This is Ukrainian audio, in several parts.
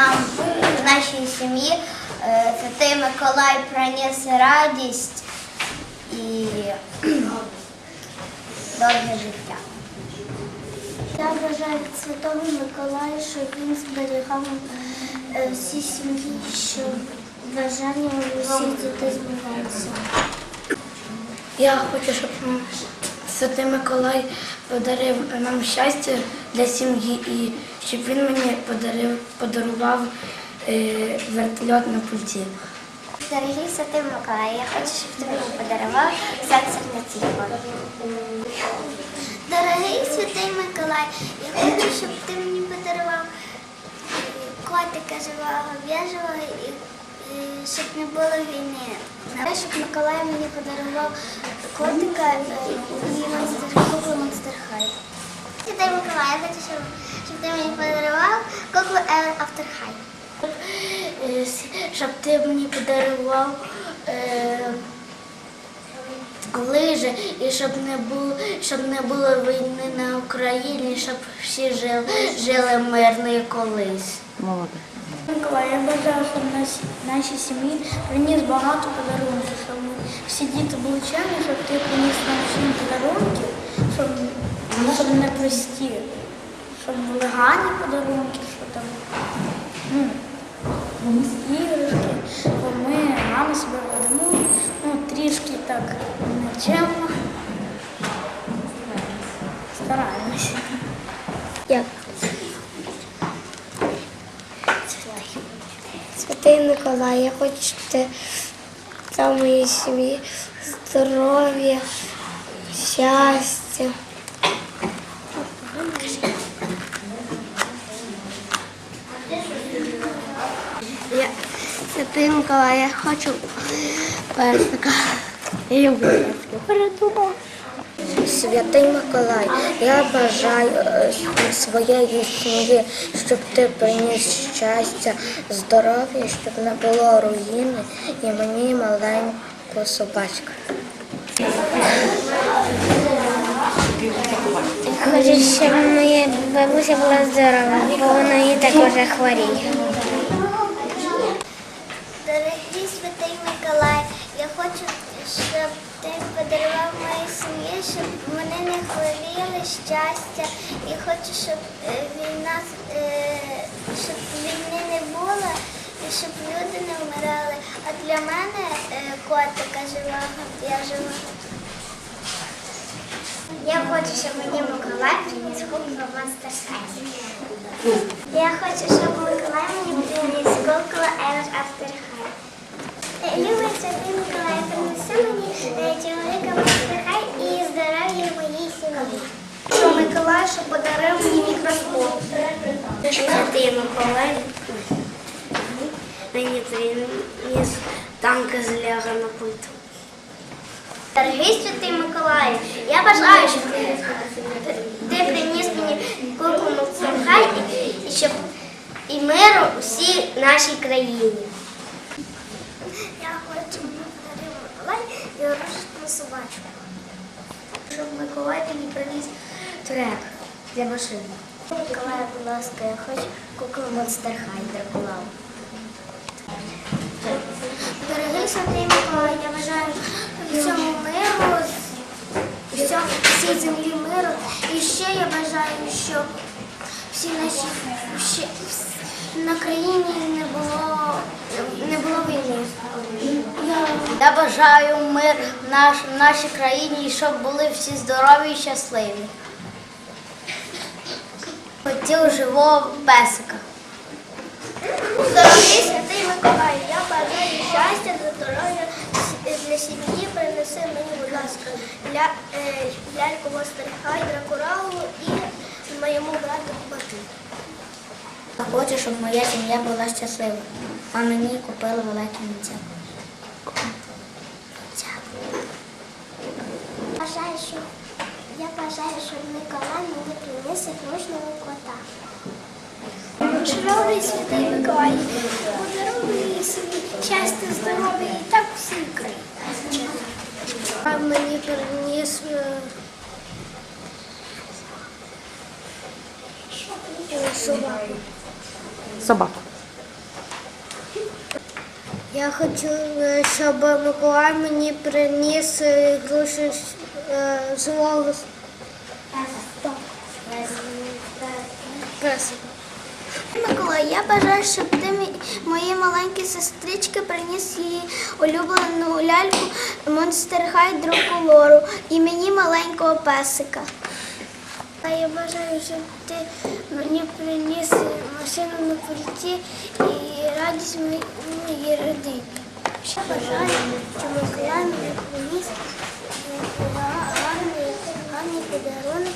нам в нашій сім'ї е, Святий Миколай приніс радість і довге життя. Я бажаю Святого Миколая, щоб він зберігав е, всі сім'ї, що бажання усіх дітей збувалися. Я хочу, щоб Святий Миколай подарив нам щастя для сім'ї і щоб він мені подарив, подарував е, вертольот на пульті. Дорогий Святий Миколай, я хочу, щоб ти мені подарував серце на телефон. Дорогий Святий Миколай, я хочу, щоб ти мені подарував котика живого, біжого і, щоб не було війни. Щоб Миколай мені подарував котика е, і куклу Монстер Хай. Святий Миколай, я хочу, щоб, щоб ти мені подарував куклу Елен Автор Хай. Е, Щоб ти мені подарував е, лижі і щоб не було, щоб не було війни на Україні, щоб всі жили, жили мирно і колись. Молодець. Миколай, я бажаю, щоб наші, нашій сім'ї приніс багато подарунків, щоб ми всі діти були чемні, щоб ти приніс нам всім подарунки, щоб, щоб не прості, щоб були гарні подарунки, що там ну, іграшки, бо ми гарно себе ведемо, ну, трішки так нечемно. Стараємося. Святий Миколай, я хочу, дав моїй сім'ї здоров'я, щастя. Я Святий Миколай, я хочу персика. Я передумав. Святий Миколай, я бажаю е, своєї сім'ї, щоб ти приніс щастя, здоров'я, щоб не було руїни і мені маленьку собачку. Хочу, щоб моя бабуся була здорова, бо вона і також хворіє. Дорогий святий Миколай, я хочу, щоб ти подарував моїй щоб вони не хворіли щастя. І хочу, щоб е, війна, е, щоб війни не було і щоб люди не вмирали. А для мене е, котика живого, я жива. Я хочу, щоб мені Миколай приніс куклу Монстер Хай. Я хочу, щоб Миколай мені приніс куклу Евер Автор Хай. Любий Святий Миколай, принеси мені чоловіка Монстер Хай і здоров'я моїй сім'ї. Що Миколай, що подарив мені мікроскоп. Святий Миколай мені приніс танки з Лего на пульту. Дорогий Святий Миколай, я бажаю, щоб ти, приніс мені куклу Монстер Хай і, щоб і миру всій нашій країні. Я хочу, мені Миколай і рушну собачку. Щоб Миколай мені приніс трек для машини. Миколай, будь ласка, я хочу куклу Монстер Хай Дракулау. Дорогий Сандрій Миколай, я бажаю всьому миру, всій землі миру. І ще я бажаю, щоб всі наші ще, на країні не було, не було війни. Я бажаю мир наш, в нашій країні і щоб були всі здорові і щасливі. Хотів живого песика. Дорогий Святий Миколай, я бажаю щастя, здоров'я для сім'ї. Принеси мені, будь ласка, е, ляльку Мостерхай, Дракуралу і моєму брату Бату. Хочу, щоб моя сім'я була щаслива, а мені купили велике місце. Бажаю, що я бажаю, щоб Миколай мені приніс ігрушного кота. Шановний святий Миколай, подаруй собі щастя, здоров'я і так всій країні. А мені приніс собаку. Собаку. Я хочу, е, щоб Миколай мені приніс е, груші е, живого песика. Миколай, я бажаю, щоб ти моїй маленькій сестричці приніс її улюблену ляльку Monster High другу лору і мені маленького песика. А я бажаю, щоб ти мені приніс машину на пульті і радість моїй родині. Ще бажаю, щоб Миколай мені приніс гарний, гарний подарунок,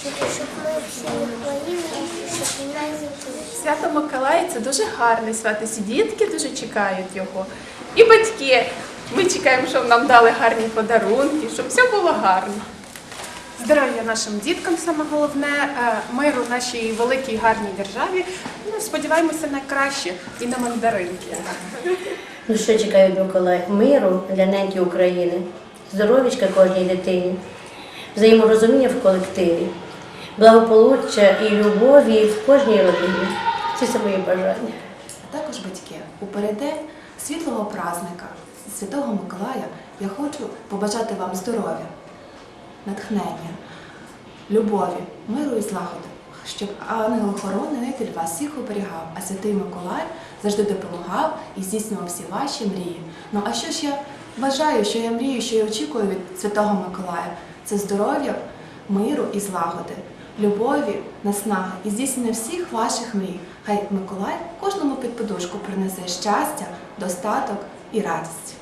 щоб, ми всі Україні, щоб війна закінчилася. Свято Миколая це дуже гарне свято. Всі дітки дуже чекають його. І батьки. Ми чекаємо, щоб нам дали гарні подарунки, щоб все було гарно. Здоров'я нашим діткам саме головне, е, миру нашій великій гарній державі. Ну, сподіваємося на краще і на мандаринки. Ну що чекає від Миколая? Миру для неньки України, здоров'ячка кожній дитині, взаєморозуміння в колективі, благополуччя і любові в кожній родині. Це мої бажання. А також батьки, у світлого празника Святого Миколая я хочу побажати вам здоров'я, натхнення, любові, миру і злагоди, щоб ангел-охоронитель вас всіх оберігав, а святий Миколай завжди допомагав і здійснював всі ваші мрії. Ну а що ж я бажаю, що я мрію, що я очікую від Святого Миколая? Це здоров'я, миру і злагоди, любові, наснаги і здійснення всіх ваших мрій. Хай Миколай кожному під подушку принесе щастя, достаток і радість.